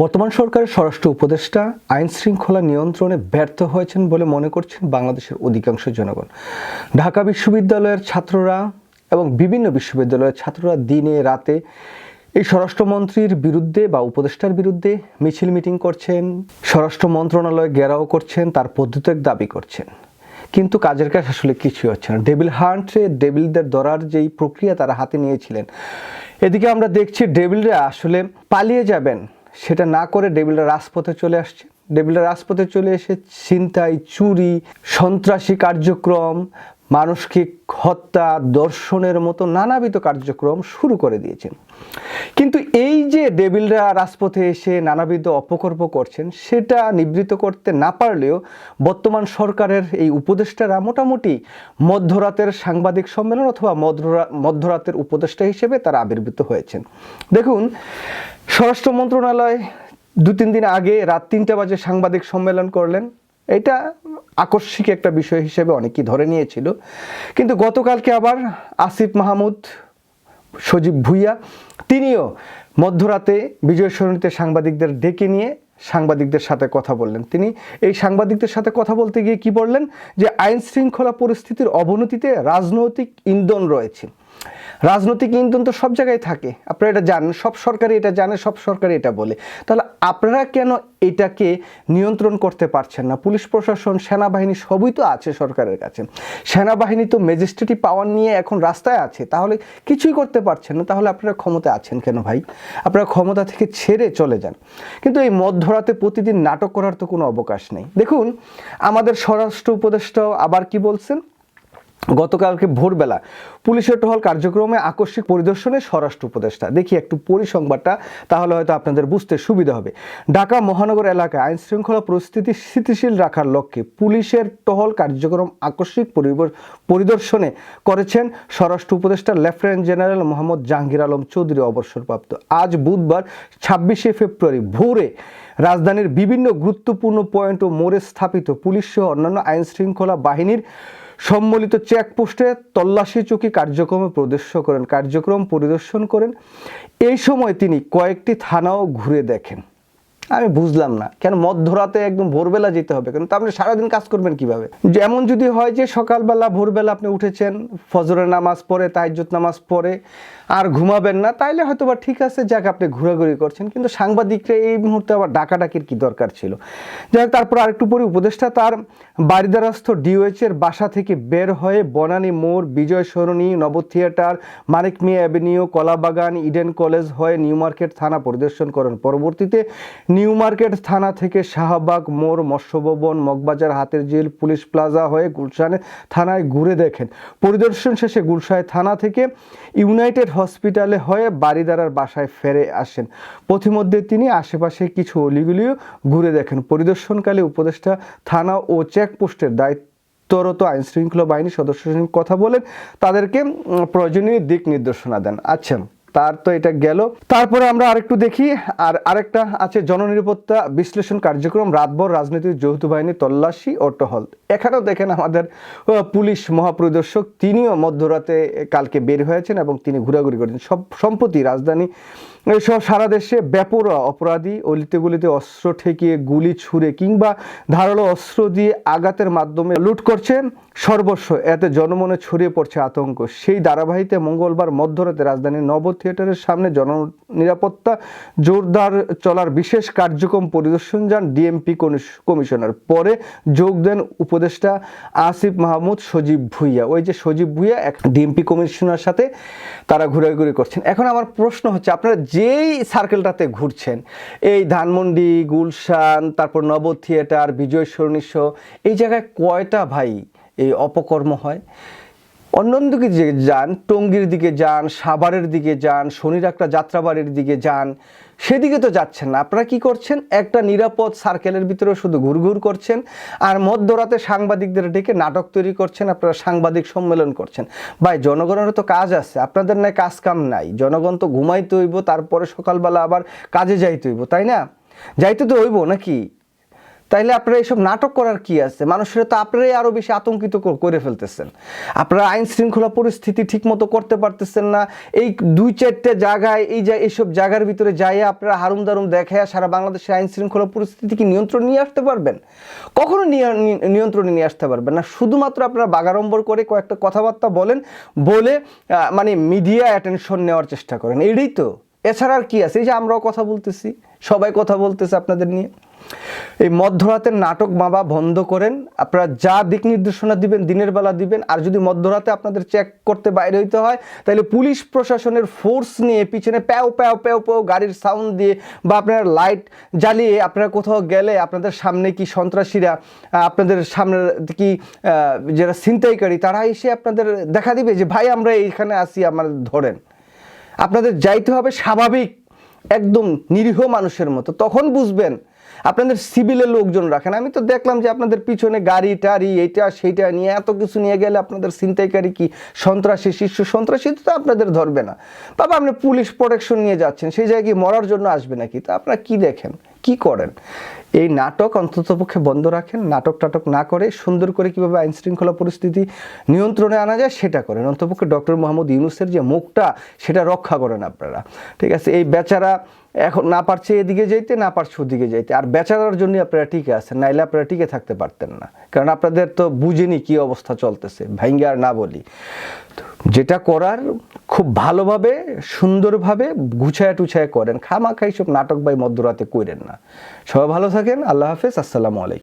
বর্তমান সরকারের স্বরাষ্ট্র উপদেষ্টা আইন শৃঙ্খলা নিয়ন্ত্রণে ব্যর্থ হয়েছেন বলে মনে করছেন বাংলাদেশের অধিকাংশ জনগণ। ঢাকা বিশ্ববিদ্যালয়ের ছাত্ররা এবং বিভিন্ন বিশ্ববিদ্যালয়ের ছাত্ররা দিনে রাতে এই স্বরাষ্ট্রমন্ত্রীর বিরুদ্ধে বা উপদেষ্টার বিরুদ্ধে মিছিল মিটিং করছেন, স্বরাষ্ট্র মন্ত্রণালয় ঘেরাও করছেন, তার পদত্যাগ দাবি করছেন। কিন্তু কাজের কাজ আসলে কিছুই হচ্ছে না। ডেভিল হান্টে ডেভিলদের ধরার যেই প্রক্রিয়া তারা হাতে নিয়েছিলেন, এদিকে আমরা দেখছি ডেভিলরা আসলে পালিয়ে যাবেন। সেটা না করে ডেভিলরা রাজপথে চলে আসছে। ডেভিলরা রাজপথে চলে এসে ছিনতাই, চুরি, সন্ত্রাসী কার্যক্রম মানুষকে হত্যা, দর্শনের মতো নানাবিধ কার্যক্রম শুরু করে দিয়েছেন। কিন্তু এই যে ডেভিলরা রাজপথে এসে নানাবিধ অপকর্ম করছেন, সেটা নিবৃত করতে না পারলেও বর্তমান সরকারের এই উপদেষ্টারা মোটামুটি মধ্যরাতের সাংবাদিক সম্মেলন অথবা মধ্যরা- মধ্যরাতের উপদেষ্টা হিসেবে তারা আবির্ভূত হয়েছেন। দেখুন, স্বরাষ্ট্র মন্ত্রণালয় দু তিন দিন আগে রাত তিনটা বাজে সাংবাদিক সম্মেলন করলেন। এটা আকস্মিক একটা বিষয় হিসেবে অনেকেই ধরে নিয়েছিল। কিন্তু গতকালকে আবার আসিফ মাহমুদ, সজীব ভুইয়া তিনিও মধ্যরাতে বিজয় সরণিতে সাংবাদিকদের ডেকে নিয়ে সাংবাদিকদের সাথে কথা বললেন। তিনি এই সাংবাদিকদের সাথে কথা বলতে গিয়ে কি বললেন? যে আইন শৃঙ্খলা পরিস্থিতির অবনতিতে রাজনৈতিক ইন্ধন রয়েছে। রাজনৈতিক ইন্ধন তো সব জায়গায় থাকে। আপনারা এটা জানেন, সব সরকারই এটা জানে, সব সরকারই এটা বলে। তাহলে আপনারা কেন এটাকে নিয়ন্ত্রণ করতে পারছেন না? পুলিশ প্রশাসন, সেনাবাহিনী সবই তো আছে সরকারের কাছে। সেনাবাহিনী তো ম্যাজিস্ট্রেটি পাওয়ার নিয়ে এখন রাস্তায় আছে। তাহলে কিছুই করতে পারছেন না। তাহলে আপনারা ক্ষমতা আছেন কেন ভাই? আপনারা ক্ষমতা থেকে ছেড়ে চলে যান। কিন্তু এই মধ্যরাতে প্রতিদিন নাটক করার তো কোনো অবকাশ নেই। দেখুন, আমাদের স্বরাষ্ট্র উপদেষ্টাও আবার কি বলছেন? গতকালকে ভোরবেলা পুলিশের টহল কার্যক্রমে আকস্মিক পরিদর্শনে স্বরাষ্ট্র উপদেষ্টা। দেখি একটু পরিসংবাদটা, তাহলে হয়তো আপনাদের বুঝতে সুবিধা হবে। ঢাকা মহানগর এলাকায় আইন শৃঙ্খলা পরিস্থিতি স্থিতিশীল রাখার লক্ষ্যে পুলিশের টহল কার্যক্রম আকস্মিক পরিদর্শনে করেছেন স্বরাষ্ট্র উপদেষ্টা লেফটেন্যান্ট জেনারেল মোহাম্মদ জাহাঙ্গীর আলম চৌধুরী অবসরপ্রাপ্ত। আজ বুধবার, ছাব্বিশে ফেব্রুয়ারি ভোরে রাজধানীর বিভিন্ন গুরুত্বপূর্ণ পয়েন্ট ও মোড়ে স্থাপিত পুলিশ সহ অন্যান্য আইন শৃঙ্খলা বাহিনীর সম্মিলিত চেকপোস্টে তল্লাশি চৌকি কার্যক্রমে প্রদর্শন করেন, কার্যক্রম পরিদর্শন করেন। এই সময় তিনি কয়েকটি থানাও ঘুরে দেখেন। আমি বুঝলাম না কেন মধ্যরাতে একদম ভোরবেলা যেতে হবে, কেন তা আপনি সারাদিন কাজ করবেন কীভাবে? যেমন যদি হয় যে সকালবেলা, ভোরবেলা আপনি উঠেছেন, ফজরের নামাজ পড়ে তাইজুত নামাজ পড়ে, আর ঘুমাবেন না, তাইলে হয়তো বা ঠিক আছে, যাক আপনি ঘোরাঘুরি করছেন, কিন্তু সাংবাদিকরা এই মুহূর্তে আবার ডাকাডাকির কি দরকার ছিল? যাই তারপর আরেকটু পরে উপদেষ্টা তার বারিদারস্থ ডিওএইচ এর বাসা থেকে বের হয়ে বনানী মোড়, Bijoy Sarani Novo Theatre, Manik Mia avenue, Kalabagan, Eden College হয়ে নিউ মার্কেট থানা পরিদর্শন করেন। পরবর্তীতে নিউ মার্কেট থানা থেকে শাহবাগ মোড়, মৎস্যভবন, মগবাজার হাতের ঝিল পুলিশ প্লাজা হয়ে গুলশানে থানায় ঘুরে দেখেন। পরিদর্শন শেষে গুলশায় থানা থেকে ইউনাইটেড হসপিটালে হয়ে বাড়িদারার বাসায় ফেরে আসেন। পথিমধ্যে তিনি আশেপাশে কিছু অলিগুলিও ঘুরে দেখেন। পরিদর্শনকালে উপদেষ্টা থানা ও চেকপোস্টের দায়িত্বরত আইনশৃঙ্খলা আইন শৃঙ্খলা বাহিনীর সদস্য কথা বলেন, তাদেরকে প্রয়োজনীয় দিক নির্দেশনা দেন। আচ্ছা তার তো এটা গেল। তারপরে আমরা আরেকটু দেখি, আর আরেকটা আছে জননিরাপত্তা বিশ্লেষণ কার্যক্রম, রাতভর রাজনৈতিক যৌথ বাহিনী, তল্লাশি ও টহল। এখানেও দেখেন আমাদের পুলিশ মহাপরিদর্শক, তিনিও মধ্যরাতে কালকে বের হয়েছেন এবং তিনি ঘোরাঘুরি করেছেন। সব, সম্প্রতি রাজধানী সহ সারা দেশে ব্যাপরা অপরাধী অলিতে গলিতে অস্ত্র ঠেকিয়ে গুলি ছুঁড়ে কিংবা ধারালো অস্ত্র দিয়ে আঘাতের মাধ্যমে লুট করছে সর্বস্ব, এতে জনমনে ছড়িয়ে পড়ছে আতঙ্ক। সেই ধারাবাহিতে মঙ্গলবার মধ্যরাতে রাজধানীর নব থিয়েটারের সামনে জননিরাপত্তা জোরদার চলার বিশেষ কার্যক্রম পরিদর্শন যান ডিএমপি কমিশনার। পরে যোগ দেন উপদেষ্টা আসিফ মাহমুদ সজীব ভুইয়া। ওই যে সজীব ভুইয়া এক ডিএমপি কমিশনার সাথে তারা ঘোরাঘুরি করছেন। এখন আমার প্রশ্ন হচ্ছে আপনারা যেই সার্কেলটাতে ঘুরছেন এই ধানমন্ডি গুলশান তারপর নব থিয়েটার বিজয় সরণি show, এই জায়গায় কয়টা ভাই এই অপকর্ম হয়? অন্য দিকে যে যান, টঙ্গীর দিকে যান, সাভারের দিকে যান, শনিরাকড়া যাত্রাবাড়ির দিকে যান, সেদিকে তো যাচ্ছেন না। আপনারা কি করছেন? একটা নিরাপদ সার্কেলের ভিতরে শুধু ঘুরঘুর করছেন আর মধ্যরাতে সাংবাদিকদের ডেকে নাটক তৈরি করছেন, আপনারা সাংবাদিক সম্মেলন করছেন। ভাই, জনগণের তো কাজ আছে, আপনাদের নয় কাজ কাম নাই। জনগণ তো ঘুমাইতে হইব, তারপরে সকালবেলা আবার কাজে যাইতে হইব, তাই না? যাইতে তো হইব নাকি? তাইলে আপনারা এইসব নাটক করার কি আছে? মানুষের তো আপনারাই আরও বেশি আতঙ্কিত করে ফেলতেছেন। আপনারা আইন শৃঙ্খলা পরিস্থিতি ঠিক মতো করতে পারতেছেন না। এই দুই চারটে জায়গায়, এই যে এইসব জায়গার ভিতরে যাইয়া আপনারা হারুম দারুম দেখে সারা বাংলাদেশের আইন শৃঙ্খলা পরিস্থিতি কি নিয়ন্ত্রণ নিয়ে আসতে পারবেন? কখনো নিয়া- নিয়ন্ত্রণে নিয়ে আসতে পারবেন না। শুধুমাত্র আপনারা বাগাড়ম্বর করে কয়েকটা কথাবার্তা বলেন, বলে মানে মিডিয়া অ্যাটেনশন নেওয়ার চেষ্টা করেন। এটাই তো। এছাড়া আর কি আছে? এই যে আমরাও কথা বলতেছি, সবাই কথা বলতেছে আপনাদের নিয়ে। এই মধ্যরাতের নাটক বাবা বন্ধ করেন। আপনারা যা দিক নির্দেশনা দিবেন, দিনের বেলা দিবেন, আর যদি মধ্যরাতে আপনাদের চেক করতে বাইরে হইতে হয়, তাহলে পুলিশ প্রশাসনের ফোর্স নিয়ে পিছনে প্যাও প্যাও প্যাও প্যাও গাড়ির সাউন্ড দিয়ে বা আপনার লাইট জ্বালিয়ে আপনারা কোথাও গেলে আপনাদের সামনে কি সন্ত্রাসীরা, আপনাদের সামনে কি যারা ছিনতাইকারী, তারা এসে আপনাদের দেখা দিবে যে, ভাই, আমরা এইখানে আসি আমাদের ধরেন। আপনাদের যাইতে হবে স্বাভাবিক একদম নিরীহ মানুষের মতো। তখন বুঝবেন আপনাদের সিভিলের লোকজন রাখেন আমি তো দেখলাম যে আপনাদের পিছনে গাড়ি, টাড়ি, এইটা, সেইটা নিয়ে এত কিছু নিয়ে গেলে আপনাদের ছিনতাইকারী কি? সন্ত্রাসী, শীর্ষ সন্ত্রাসী তো আপনাদের ধরবে না। বাবা, আপনি পুলিশ প্রোটেকশন নিয়ে যাচ্ছেন, সেই জায়গায় মরার জন্য আসবে নাকি? তা আপনারা কি দেখেন? কি করেন? এই নাটক অন্ততপক্ষে বন্ধ রাখেন, নাটক টাটক না করে সুন্দর করে কীভাবে আইন শৃঙ্খলা পরিস্থিতি নিয়ন্ত্রণে আনা যায় সেটা করেন। অন্ততপক্ষে ডক্টর মোহাম্মদ ইউনুসের যে মুখটা, সেটা রক্ষা করেন আপনারা। ঠিক আছে, এই বেচারা এখন না পারছে এদিকে যাইতে, না পারছে ওদিকে যাইতে। আর বেচারার জন্য আপনারা টিকে আছেন, নাইলে আপনারা টিকে থাকতে পারতেন না। কারণ আপনাদের তো বুঝেনি কি অবস্থা চলতেছে ভাইঙ্গে আর না বলি। যেটা করার খুব ভালোভাবে, সুন্দরভাবে গুছায় টুছায় করেন। খামাখা সব নাটক বাই মধ্যরাতে করেন না। সবাই ভালো থাকেন, আল্লাহ হাফেজ, আসসালামু আলাইকুম।